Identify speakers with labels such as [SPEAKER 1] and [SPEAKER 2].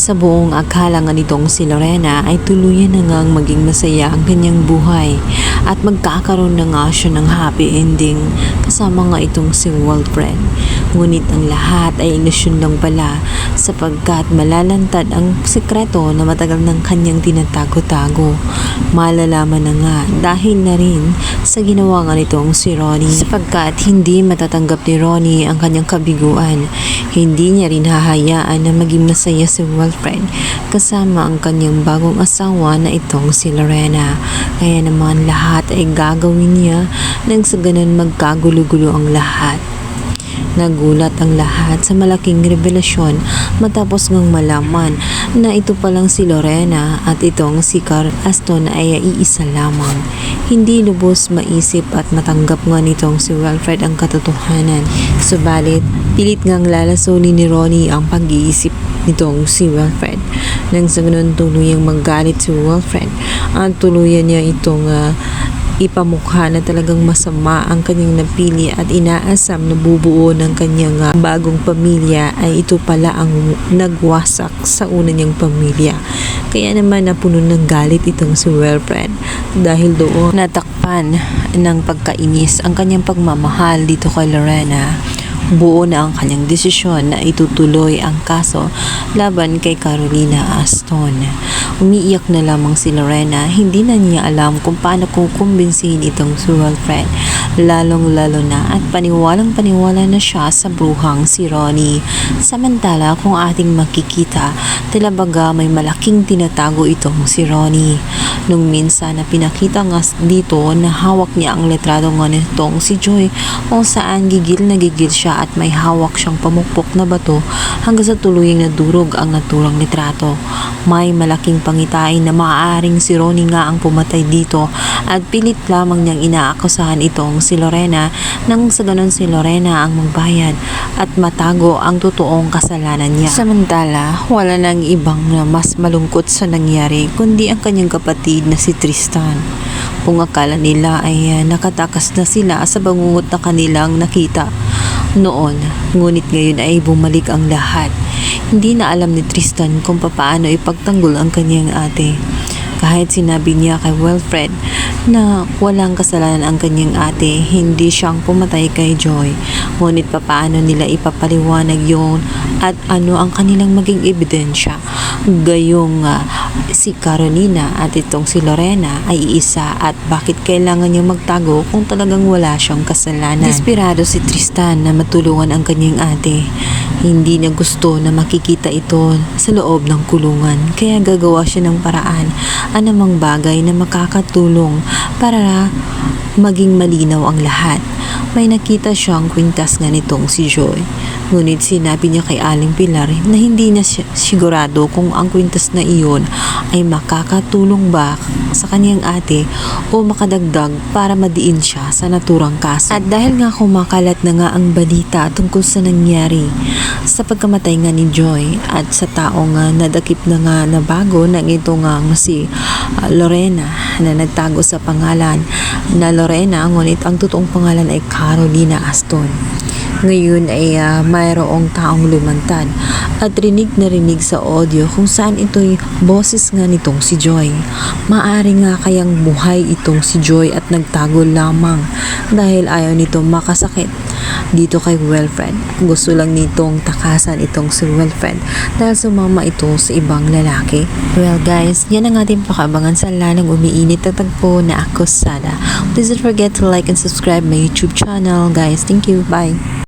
[SPEAKER 1] Sa buong akala nga nitong si Lorena ay tuluyan na ngang maging masaya ang kanyang buhay at magkakaroon na nga siya ng happy ending kasama nga itong si Wilfred. Ngunit ang lahat ay ilusyon lang pala sapagkat malalantad ang sekreto na matagal ng kanyang tinatago-tago. Malalaman na nga dahil na rin sa ginawa nga nitong si Ronnie sapagkat hindi matatanggap ni Ronnie ang kanyang kabiguan. Hindi niya rin hahayaan na maging masaya si Wilfred kasama ang kanyang bagong asawa na itong si Lorena. Kaya naman lahat ay gagawin niya nang sa ganun magkagulo-gulo ang lahat. Nagulat ang lahat sa malaking revelasyon matapos ngang malaman na ito palang si Lorena at itong si Carl Aston ay iisa lamang. Hindi lubos maisip at matanggap nga nitong si Wilfred ang katotohanan. Subalit, pilit ngang lalasonin ni Ronnie ang pag-iisip nitong si Wilfred. Nang sa ganun tuluyang magalit si Wilfred at tuluyan niya itong ah, ipamukha na talagang masama ang kanyang napili at inaasam na bubuo ng kanyang ah, bagong pamilya ay ito pala ang nagwasak sa una niyang pamilya. Kaya naman napuno ng galit itong si Wilfred dahil doon natakpan ng pagkainis ang kanyang pagmamahal dito kay Lorena. Buo na ang kanyang desisyon na itutuloy ang kaso laban kay Carolina Aston. Umiiyak na lamang si Lorena, hindi na niya alam kung paano kukumbinsihin itong si Wilfred. Lalong lalo na at paniwalang paniwala na siya sa bruhang si Ronnie. Samantala kung ating makikita, talabaga may malaking tinatago itong si Ronnie. Nung minsan na pinakita nga dito na hawak niya ang letrado nga nitong si Joy kung saan gigil na gigil siya at may hawak siyang pamukpok na bato hanggang sa tuluyang nadurog ang naturang litrato. May malaking pangitain na maaaring si Ronnie nga ang pumatay dito at pilit lamang niyang inaakusahan itong si Lorena nang sa ganon si Lorena ang magbayad at matago ang totoong kasalanan niya. Samantala, wala nang ibang na mas malungkot sa nangyari kundi ang kanyang kapatid na si Tristan. Kung akala nila ay ah, nakatakas na sila sa bangungot na kanilang nakita noon, ngunit ngayon ay bumalik ang lahat. Hindi na alam ni Tristan kung papaano ipagtanggol ang kanyang ate. Kahit sinabi niya kay Wilfred na walang kasalanan ang kanyang ate, hindi siyang pumatay kay Joy. Ngunit papaano nila ipapaliwanag yon at ano ang kanilang maging ebidensya. Gayong ah, si Carolina at itong si Lorena ay iisa at bakit kailangan niya magtago kung talagang wala siyang kasalanan. Desperado si Tristan na matulungan ang kanyang ate. Hindi niya gusto na makikita ito sa loob ng kulungan kaya gagawa siya ng paraan anumang bagay na makakatulong para maging malinaw ang lahat. May nakita siyang kwintas nga nitong si Joy. Ngunit sinabi niya kay Aling Pilar na hindi na siya sigurado kung ang kwintas na iyon ay makakatulong ba sa kanyang ate o makadagdag para madiin siya sa naturang kaso. At dahil nga kumakalat na nga ang balita tungkol sa nangyari sa pagkamatay nga ni Joy at sa taong nga nadakip na nga na bago ng ito nga nga si ah, Lorena na nagtago sa pangalan na Lorena ngunit ang totoong pangalan ay Carolina Aston. Ngayon ay ah, mayroong taong lumantad at rinig na rinig sa audio kung saan ito'y boses nga nitong si Joy. Maari nga kayang buhay itong si Joy at nagtago lamang dahil ayaw nito makasakit dito kay Wilfred. Gusto lang nitong takasan itong si Wilfred dahil sumama ito sa ibang lalaki. Well guys, yan ang ating pakabangan sa lalong umiinit na tagpo na akusada. Please don't forget to like and subscribe my YouTube channel guys. Thank you. Bye.